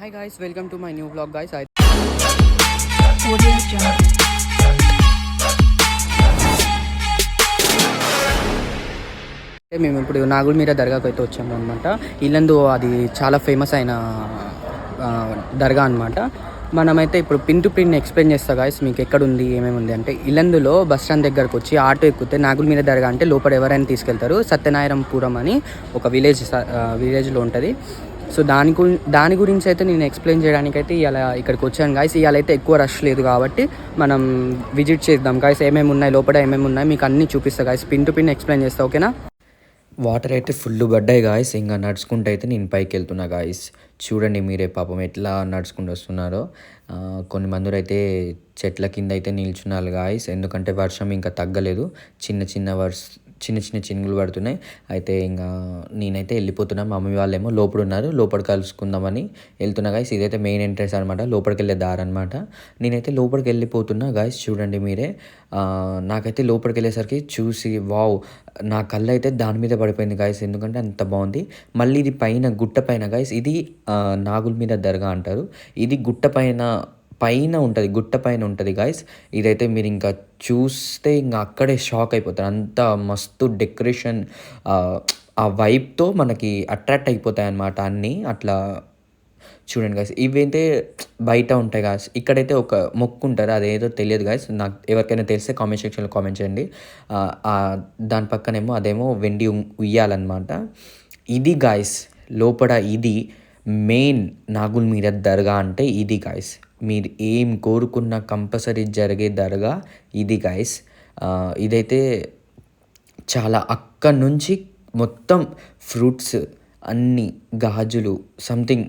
Hi guys welcome to my new blog guys I మేము ఇప్పుడు నాగుల్ మీద దర్గాకు అయితే వచ్చాము అనమాట ఇల్లందు అది చాలా ఫేమస్ అయిన దర్గా అనమాట మనమైతే ఇప్పుడు పిన్ టు పిన్ ఎక్స్ప్లెయిన్ చేస్తా గాయస్ మీకు ఎక్కడ ఉంది ఏమేమి ఉంది అంటే ఇల్లందులో బస్ స్టాండ్ దగ్గరకు వచ్చి ఆటో ఎక్కితే నాగుల్ మీద దర్గా అంటే లోపల ఎవరైనా తీసుకెళ్తారు. సత్యనారాయణపురం అని ఒక విలేజ్ విలేజ్లో ఉంటుంది. సో దాని గురి దాని గురించి అయితే నేను ఎక్స్ప్లెయిన్ చేయడానికి అయితే ఇలా ఇక్కడికి వచ్చాను గాయస్ ఇవాళ అయితే ఎక్కువ రష్ లేదు కాబట్టి మనం విజిట్ చేద్దాం. గాయస్ ఏమేమి ఉన్నాయి? లోపల ఏమేమి ఉన్నాయి? మీకు అన్నీ చూపిస్తా. Guys pin to pin explain చేస్తా ఓకేనా వాటర్ అయితే ఫుల్ పడ్డాయి గాయస్ ఇంకా నడుచుకుంటూ అయితే నేను పైకి వెళ్తున్నా గాయస్ చూడండి మీరే పాపం ఎట్లా నడుచుకుంటూ వస్తున్నారో. కొన్ని మందులు అయితే చెట్ల కింద అయితే నిల్చున్నారు గాయస్ ఎందుకంటే వర్షం ఇంకా తగ్గలేదు. చిన్న చిన్న వర్ష చిన్న చిన్న చినుగులు పడుతున్నాయి. అయితే ఇంకా నేనైతే వెళ్ళిపోతున్నా. మా మమ్మీ వాళ్ళేమో లోపల ఉన్నారు లోపల కలుసుకుందామని వెళ్తున్నా. గాయస్ ఇదైతే మెయిన్ ఎంట్రెన్స్ అనమాట లోపలికి వెళ్ళే దారి అనమాట నేనైతే లోపలికి వెళ్ళిపోతున్నా. గాయస్ చూడండి మీరే. నాకైతే లోపలికి వెళ్ళేసరికి చూసి వావ్ నా కళ్ళు అయితే దాని మీద పడిపోయింది గాయస్ ఎందుకంటే అంత బాగుంది. మళ్ళీ ఇది పైన గుట్ట పైన గాయస్ ఇది నాగుల మీద దర్గా అంటారు. ఇది గుట్ట పైన పైన ఉంటుంది గుట్ట పైన ఉంటుంది గాయస్ ఇదైతే మీరు ఇంకా చూస్తే ఇంకా అక్కడే షాక్ అయిపోతారు. అంత మస్తు డెకరేషన్ ఆ వైబ్తో మనకి అట్రాక్ట్ అయిపోతాయి అన్నమాట అన్నీ. అట్లా చూడండి గాయస్ ఇవైతే బయట ఉంటాయి గాయస్ ఇక్కడైతే ఒక మొక్కు ఉంటారు. అదేదో తెలియదు గాయస్ నాకు ఎవరికైనా తెలిస్తే కామెంట్ సెక్షన్లో కామెంట్ చేయండి. దాని పక్కనేమో అదేమో వెండి ఉయ్యాలన్నమాట. ఇది గాయస్ లోపల ఇది మెయిన్ నాగుల్ మీద దర్గా అంటే ఇది గాయస్ మీరు ఏం కోరుకున్న కంపల్సరీ జరిగే దర్గా ఇది గాయస్ ఇదైతే చాలా అక్కడ నుంచి మొత్తం ఫ్రూట్స్ అన్ని గాజులు సంథింగ్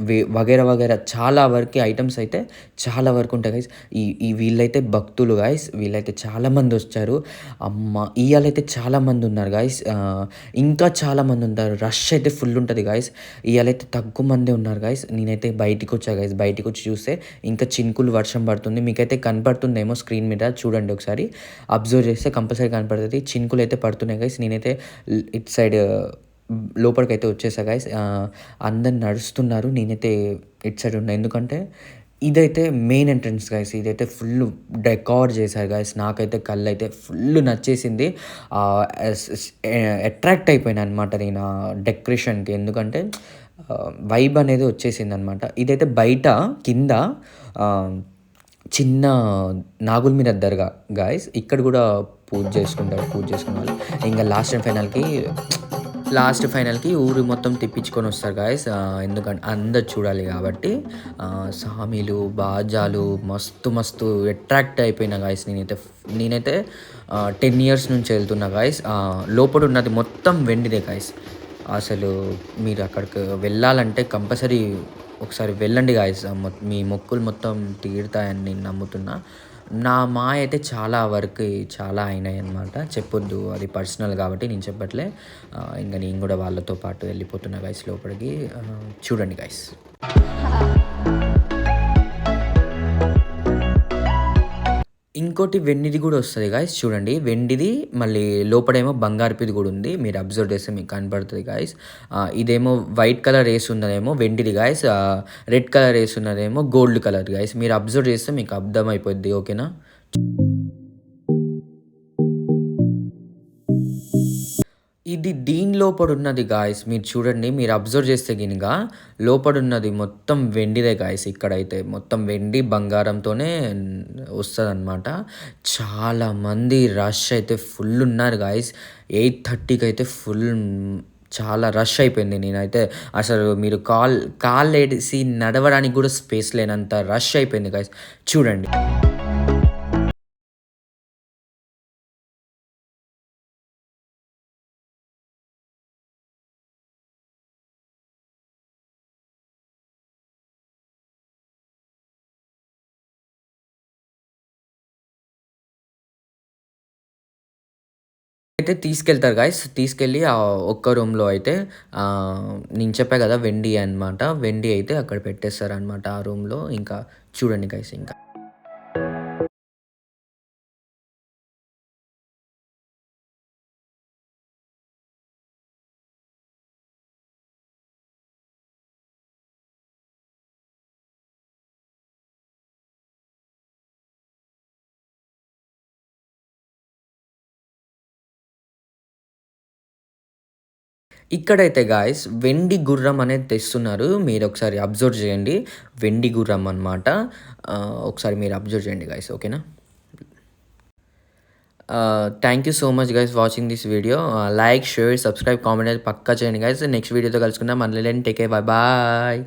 వే వగైరా వగేరా చాలా వరకు ఐటమ్స్ అయితే చాలా వరకు ఉంటాయి గైస్ ఈ ఈ వీళ్ళైతే భక్తులు గాయస్ వీళ్ళైతే చాలామంది వచ్చారు. అమ్మ ఇవాళైతే చాలామంది ఉన్నారు గాయస్ ఇంకా చాలామంది ఉంటారు. రష్ అయితే ఫుల్ ఉంటుంది గాయస్ ఇవాళైతే తక్కువ మందే ఉన్నారు గాయస్ నేనైతే బయటికి వచ్చా గాయస్ బయటికి వచ్చి చూస్తే ఇంకా చినుకులు వర్షం పడుతుంది. మీకైతే కనపడుతుందేమో స్క్రీన్ మీద చూడండి ఒకసారి. అబ్జర్వ్ చేస్తే కంపల్సరీ కనపడుతుంది. చినుకులు అయితే పడుతున్నాయి గైస్ నేనైతే ల్- ఇటు సైడ్ లోపలికైతే వచ్చేసా గైస్ అందరు నడుస్తున్నారు. నేనైతే ఇటు సైడ్ ఉన్నా. ఎందుకంటే ఇదైతే మెయిన్ ఎంట్రన్స్ గైస్ ఇదైతే ఫుల్ డెకార్ చేశారు గాయస్ నాకైతే కళ్ళు అయితే ఫుల్ నచ్చేసింది. అట్రాక్ట్ అయిపోయినా అనమాట నేను డెకరేషన్కి. ఎందుకంటే వైబ్ అనేది వచ్చేసింది అనమాట ఇదైతే బయట కింద చిన్న నాగుల మీద దర్గా గాయస్ ఇక్కడ కూడా పూజ చేసుకుంటారు పూజ చేసుకున్న వాళ్ళు. ఇంకా లాస్ట్ అండ్ ఫైనల్కి లాస్ట్ ఫైనల్కి ఊరు మొత్తం తిప్పించుకొని వస్తారు గాయస్ ఎందుకంటే అందరు చూడాలి కాబట్టి సామీలు బాజాలు మస్తు మస్తు అట్రాక్ట్ అయిపోయిన గాయస్ నేనైతే నేనైతే టెన్ ఇయర్స్ నుంచి వెళ్తున్నా గాయస్ లోపల ఉన్నది మొత్తం వెండిదే గాయస్ అసలు మీరు అక్కడికి వెళ్ళాలంటే కంపల్సరీ ఒకసారి వెళ్ళండి గాయస్ మీ మొక్కులు మొత్తం తీరుతాయని నేను నమ్ముతున్నా. నా మా అయితే చాలా వరకు చాలా అయినాయి అనమాట చెప్పొద్దు అది పర్సనల్ కాబట్టి నేను చెప్పట్లే. ఇంకా నేను కూడా వాళ్ళతో పాటు వెళ్ళిపోతున్న గైస్ లోపలికి. చూడండి గైస్ ఇంకోటి వెండిది కూడా వస్తుంది గాయస్ చూడండి. వెండిది మళ్ళీ లోపడేమో బంగారుపిది కూడా ఉంది. మీరు అబ్జర్వ్ చేస్తే మీకు కనపడుతుంది గాయస్ ఇదేమో వైట్ కలర్ వేసి ఉన్నదేమో వెండిది గాయస్ రెడ్ కలర్ వేసి ఉన్నదేమో గోల్డ్ కలర్ గాయస్ మీరు అబ్జర్వ్ చేస్తే మీకు అర్థమైపోద్ది ఓకేనా ఇది దీని లోపల ఉన్నది గాయస్ మీరు చూడండి మీరు అబ్జర్వ్ చేస్తే గినక లోపల ఉన్నది మొత్తం వెండిదే గాయస్ ఇక్కడైతే మొత్తం వెండి బంగారంతోనే వస్తుంది చాలామంది చాలా మంది రష్ అయితే ఫుల్ ఉన్నారు గాయస్ ఎయిట్ థర్టీకి అయితే ఫుల్ చాలా రష్ అయిపోయింది నేనైతే. అసలు మీరు కాల్ కాల్ వేసి నడవడానికి కూడా స్పేస్ లేనంత రష్ అయిపోయింది గాయస్ చూడండి. అయితే తీసుకెళ్తారు గాయస్ తీసుకెళ్ళి ఆ ఒక్క రూమ్లో అయితే ఆ, నేను చెప్పా కదా వెండి అన్నమాట. వెండి అయితే అక్కడ పెట్టేస్తారు అనమాట ఆ రూమ్లో ఇంకా చూడండి గాయస్ ఇంకా. ఇక్కడైతే గాయస్ వెండి గుర్రం అనేది తెస్తున్నారు. మీరు ఒకసారి అబ్జర్వ్ చేయండి. వెండి గుర్రం అనమాట ఒకసారి మీరు అబ్జర్వ్ చేయండి గాయస్ ఓకేనా thank you so much guys watching this video like share subscribe comment అయితే పక్కా చేయండి గైస్ నెక్స్ట్ వీడియోతో కలుసుకుందాం. మళ్ళీ టేక్ బాయ్ బాయ్